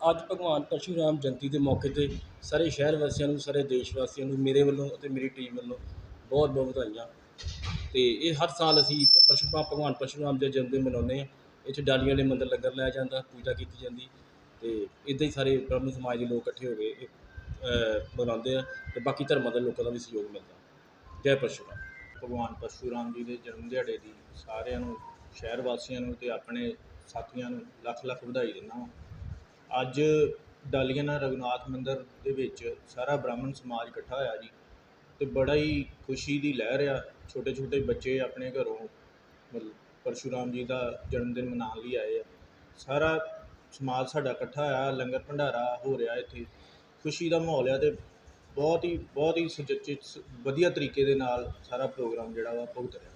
ਅੱਜ ਭਗਵਾਨ ਪਰਸ਼ੂਰਾਮ ਜਯੰਤੀ ਦੇ ਮੌਕੇ ਤੇ ਸਾਰੇ ਸ਼ਹਿਰ ਵਾਸੀਆਂ ਨੂੰ ਸਾਰੇ ਦੇਸ਼ ਵਾਸੀਆਂ ਨੂੰ ਮੇਰੇ ਵੱਲੋਂ ਅਤੇ ਮੇਰੀ ਟੀਮ ਵੱਲੋਂ ਬਹੁਤ ਬਹੁਤ ਵਧਾਈਆਂ। ਤੇ ਇਹ ਹਰ ਸਾਲ ਅਸੀਂ ਪਰਸ਼ੂਰਾਮ ਭਗਵਾਨ ਪਰਸ਼ੂਰਾਮ ਦੇ ਜਨਮ ਦਿਨ ਮਨਾਉਂਦੇ ਆ ਇੱਥੇ ਡਾਲੀਆਂ ਵਾਲੇ ਮੰਦਰ ਲੰਗਰ ਲਾਇਆ ਜਾਂਦਾ ਪੂਜਾ ਕੀਤੀ ਜਾਂਦੀ। ਤੇ ਇਦਾਂ ਹੀ ਸਾਰੇ ਬ੍ਰਹਮ ਸਮਾਜ ਦੇ ਲੋਕ ਇਕੱਠੇ ਹੋ ਕੇ ਇਹ ਮਨਾਉਂਦੇ ਆ ਤੇ ਬਾਕੀ ਧਰਮਾਂ ਦੇ ਲੋਕਾਂ ਦਾ ਵੀ ਸਹਿਯੋਗ ਮਿਲਦਾ। ਜੈ ਪਰਸ਼ੂਰਾਮ। ਭਗਵਾਨ ਪਰਸ਼ੂਰਾਮ ਜੀ ਦੇ ਜਨਮ ਦਿਹਾੜੇ ਦੀ ਸਾਰਿਆਂ ਨੂੰ ਸ਼ਹਿਰ ਵਾਸੀਆਂ ਨੂੰ ਤੇ ਆਪਣੇ ਸਾਥੀਆਂ ਨੂੰ ਲੱਖ ਲੱਖ ਵਧਾਈ ਦਿੰਦਾ ਹਾਂ ਅੱਜ ਡਾਲੀਆਨਾ ਰਘੁਨਾਥ ਮੰਦਿਰ ਦੇ ਵਿੱਚ ਸਾਰਾ ਬ੍ਰਾਹਮਣ ਸਮਾਜ ਇਕੱਠਾ ਹੋਇਆ ਜੀ ਤੇ ਬੜਾ ਹੀ ਖੁਸ਼ੀ ਦੀ ਲਹਿਰ ਆ। ਛੋਟੇ ਛੋਟੇ ਬੱਚੇ ਆਪਣੇ ਘਰੋਂ ਮਤਲਬ ਪਰਸ਼ੂਰਾਮ ਜੀ ਦਾ ਜਨਮ ਦਿਨ ਮਨਾਉਣ ਲਈ ਆਏ ਆ। ਸਾਰਾ ਸਮਾਜ ਸਾਡਾ ਇਕੱਠਾ ਹੋਇਆ, ਲੰਗਰ ਭੰਡਾਰਾ ਹੋ ਰਿਹਾ ਇੱਥੇ। ਖੁਸ਼ੀ ਦਾ ਮਾਹੌਲ ਆ ਤੇ ਬਹੁਤ ਹੀ ਬਹੁਤ ਹੀ ਸੁਚੱਜੇ ਸ- ਵਧੀਆ ਤਰੀਕੇ ਦੇ ਨਾਲ ਸਾਰਾ ਪ੍ਰੋਗਰਾਮ ਜਿਹੜਾ ਵਾ ਭੁਗਤ ਰਿਹਾ।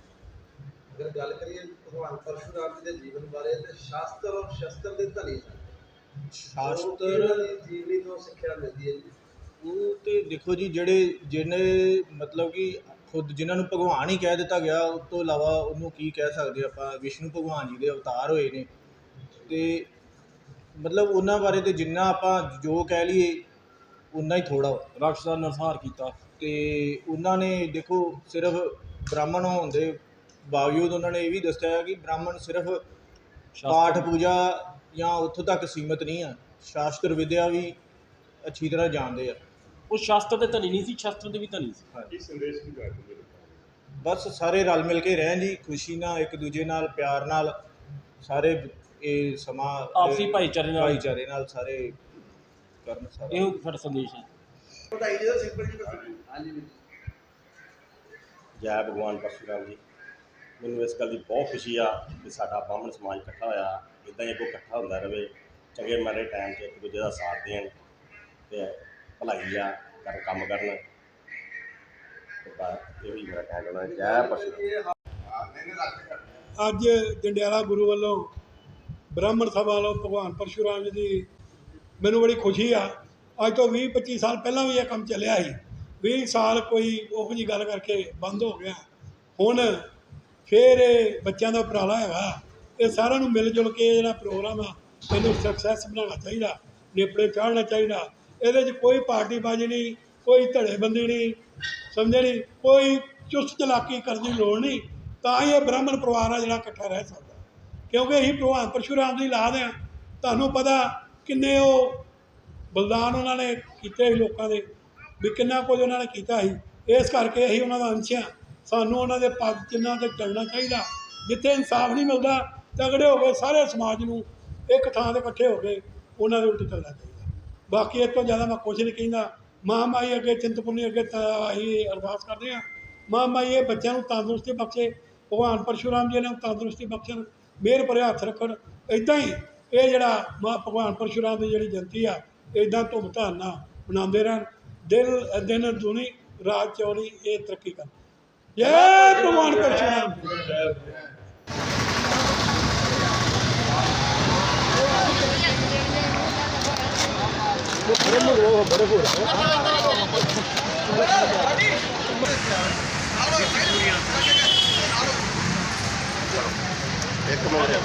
ਅਗਰ ਗੱਲ ਕਰੀਏ ਭਗਵਾਨ ਪਰਸ਼ੁਰਾਮ ਜੀ ਦੇ ਜੀਵਨ ਬਾਰੇ ਤੇ ਸ਼ਾਸਤਰ ਔਰ ਸ਼ਸਤਰ ਦੇ ਧਨੀ ਸਨ। ਸ਼ਾਸਤਰ ਦੀ ਜੀਵਨੀ ਤੋਂ ਸਿੱਖਿਆ ਮਿਲਦੀ ਹੈ ਜੀ? ਉਹ ਤੇ ਦੇਖੋ ਜੀ ਜਿਹੜੇ ਜਿਹਨੇ ਮਤਲਬ ਕਿ ਖੁਦ ਜਿਨ੍ਹਾਂ ਨੂੰ ਭਗਵਾਨ ਹੀ ਕਹਿ ਦਿੱਤਾ ਗਿਆ ਉਸ ਤੋਂ ਇਲਾਵਾ ਉਹਨੂੰ ਕੀ ਕਹਿ ਸਕਦੇ ਆਪਾਂ? ਵਿਸ਼ਨੂੰ ਭਗਵਾਨ ਜੀ ਦੇ ਅਵਤਾਰ ਹੋਏ ਨੇ। ਤੇ ਮਤਲਬ ਉਹਨਾਂ ਬਾਰੇ ਤੇ ਜਿੰਨਾ ਆਪਾਂ ਜੋ ਕਹਿ ਲਈਏ ਉਨਾ ਹੀ ਥੋੜਾ ਰਾਕਸ਼ ਦਾ ਨਰਸੰਹਾਰ ਕੀਤਾ। ਤੇ ਉਹਨਾਂ ਨੇ ਦੇਖੋ ਸਿਰਫ ਬ੍ਰਾਹਮਣ ਹੋਣ ਦੇ ਬਾਵਜੂਦ ਉਹਨਾਂ ਨੇ ਇਹ ਵੀ ਦੱਸਿਆ ਹੈ ਕਿ ਬ੍ਰਾਹਮਣ ਸਿਰਫ ਪਾਠ ਪੂਜਾ ਜਾਂ ਉੱਥੋਂ ਤੱਕ ਸੀਮਤ ਨਹੀਂ ਆ ਸ਼ਾਸਤਰ ਵਿਦਿਆ ਵੀ ਅੱਛੀ ਤਰ੍ਹਾਂ ਜਾਣਦੇ ਆ। ਉਹ ਸ਼ਾਸਤਰ ਦੇ ਧਨੀ ਨਹੀਂ ਸੀ ਸ਼ਾਸਤਰ ਦੇ ਵੀ ਧਨੀ ਸੀ। ਕੀ ਸੰਦੇਸ਼ ਕੀ ਕਰਦੇ ਮੇਰੇ ਬਸ ਸਾਰੇ ਰਲ ਮਿਲ ਕੇ ਰਹਿਣ ਜੀ ਖੁਸ਼ੀ ਨਾਲ ਇੱਕ ਦੂਜੇ ਨਾਲ ਪਿਆਰ ਨਾਲ ਸਾਰੇ ਇਹ ਸਮਾਂ ਆਪਸੀ ਭਾਈਚਾਰੇ ਨਾਲ। ਭਾਈਚਾਰੇ ਨਾਲ ਸਾਰੇ ਕਰਨ ਸਾਰਾ। ਇਹੋ ਸਾਡਾ ਸੰਦੇਸ਼ ਹੈ। ਵਧਾਈ ਜੀ ਦਾ ਸਿੰਪਲ ਜੀ ਬਸ। ਹਾਂਜੀ। ਵੀਰ ਜੀ। ਜੈ ਭਗਵਾਨ ਪਰਸ਼ੁਰਾਮ ਜੀ। ਮੈਨੂੰ ਇਸ ਗੱਲ ਦੀ ਬਹੁਤ ਖੁਸ਼ੀ ਆ ਕਿ ਸਾਡਾ ਬ੍ਰਾਹਮਣ ਸਮਾਜ ਇਕੱਠਾ ਹੋਇਆ ਇਦਾਂ ਹੀ ਅੱਗੋਂ ਇਕੱਠਾ ਹੁੰਦਾ ਰਹੇ ਚੰਗੇ ਮਾੜੇ ਟਾਈਮ 'ਚ ਇੱਕ ਦੂਜੇ ਦਾ ਸਾਥ ਦੇਣ ਤੇ ਭਲਾਈ ਆ ਕਰ ਕੰਮ ਕਰਨ। ਤੇ ਬਸ, ਇਹੋ ਹੀ ਮੇਰਾ ਜੈ ਪਰਸ਼ੁਰਾਮ ਅੱਜ ਜੰਡਿਆਲਾ ਗੁਰੂ ਵੱਲੋਂ ਬ੍ਰਾਹਮਣ ਸਭਾ ਵੱਲੋਂ ਭਗਵਾਨ ਪਰਸ਼ੂਰਾਮ ਜੀ ਦੀ ਮੈਨੂੰ ਬੜੀ ਖੁਸ਼ੀ ਆ। ਅੱਜ ਤੋਂ 20 25 ਸਾਲ ਪਹਿਲਾਂ ਵੀ ਇਹ ਕੰਮ ਚੱਲਿਆ ਸੀ। 20 ਸਾਲ ਕੋਈ ਉਹੋ ਜੀ ਗੱਲ ਕਰਕੇ ਬੰਦ ਹੋ ਗਿਆ। ਹੁਣ ਫਿਰ ਇਹ ਬੱਚਿਆਂ ਦਾ ਉਪਰਾਲਾ ਹੈਗਾ। ਇਹ ਸਾਰਿਆਂ ਨੂੰ ਮਿਲ ਜੁਲ ਕੇ ਇਹ ਜਿਹੜਾ ਪ੍ਰੋਗਰਾਮ ਆ, ਇਹਨੂੰ ਸਕਸੈਸ ਬਣਾਉਣਾ ਚਾਹੀਦਾ ਨੇਪੜੇ ਚਾੜਨਾ ਚਾਹੀਦਾ। ਇਹਦੇ 'ਚ ਕੋਈ ਪਾਰਟੀਬਾਜ਼ੀ ਨਹੀਂ, ਕੋਈ ਧੜੇਬੰਦੀ ਨਹੀਂ, ਸਮਝੇ ਨਹੀਂ ਕੋਈ ਚੁਸਤ ਚਲਾਕੀ ਕਰਨ ਦੀ ਲੋੜ ਨਹੀਂ। ਤਾਂ ਹੀ ਇਹ ਬ੍ਰਾਹਮਣ ਪਰਿਵਾਰ ਆ ਜਿਹੜਾ ਇਕੱਠਾ ਰਹਿ ਸਕਦਾ। ਕਿਉਂਕਿ ਅਸੀਂ ਭਗਵਾਨ ਪਰਸ਼ੁਰਾਮ ਦੀ ਲਾਦ ਆ। ਤੁਹਾਨੂੰ ਪਤਾ ਕਿੰਨੇ ਉਹ ਬਲਿਦਾਨ ਉਹਨਾਂ ਨੇ ਕੀਤੇ ਸੀ ਲੋਕਾਂ ਦੇ, ਵੀ ਕਿੰਨਾ ਕੁਝ ਉਹਨਾਂ ਨੇ ਕੀਤਾ ਸੀ। ਇਸ ਕਰਕੇ ਅਸੀਂ ਉਹਨਾਂ ਦਾ ਅੰਸ਼ ਆ। ਸਾਨੂੰ ਉਹਨਾਂ ਦੇ ਪੱਗ ਚਿੰਨ੍ਹਾਂ ਤੇ ਚੱਲਣਾ ਚਾਹੀਦਾ, ਜਿੱਥੇ ਇਨਸਾਫ ਨਹੀਂ ਮਿਲਦਾ, ਤਗੜੇ ਹੋ ਕੇ ਸਾਰੇ ਸਮਾਜ ਨੂੰ ਇੱਕ ਥਾਂ ਤੇ ਇਕੱਠੇ ਹੋ ਕੇ ਉਹਨਾਂ ਦੇ ਉੱਤੇ ਚੱਲਣਾ ਚਾਹੀਦਾ। ਬਾਕੀ ਇਸ ਤੋਂ ਜ਼ਿਆਦਾ ਮੈਂ ਕੁਝ ਨਹੀਂ ਕਹਿੰਦਾ। ਮਾਂ ਮਾਈ ਅੱਗੇ ਚਿੰਤਪੁਰਨੀ ਅੱਗੇ ਅਸੀਂ ਅਰਦਾਸ ਕਰਦੇ ਹਾਂ। ਮਾਂ ਮਾਈ ਇਹ ਬੱਚਿਆਂ ਨੂੰ ਤੰਦਰੁਸਤੀ ਬਖਸ਼ੇ, ਭਗਵਾਨ ਪਰਸ਼ੁਰਾਮ ਜੀ ਨੇ ਤੰਦਰੁਸਤੀ ਬਖਸ਼ਣ, ਮਿਹਰ ਭਰੇ ਹੱਥ ਰੱਖਣ। ਇਦਾਂ ਹੀ ਇਹ ਜਿਹੜਾ ਮਾਂ ਭਗਵਾਨ ਪਰਸ਼ੁਰਾਮ ਦੀ ਜਿਹੜੀ ਜਯੰਤੀ ਆ ਇਦਾਂ ਧੂਮ ਧਾਮ ਨਾਲ ਮਨਾਉਂਦੇ ਰਹਿਣ। ਦਿਲ, ਦਿਨ ਦੁਨੀ, ਰਾਤ ਚੌੜੀ ਇਹ ਤਰੱਕੀ ਕਰਨ। ਜੈ ਭਗਵਾਨ ਪਰਸ਼ੁਰਾਮ ਇੱਕ ਮਿੰਟ।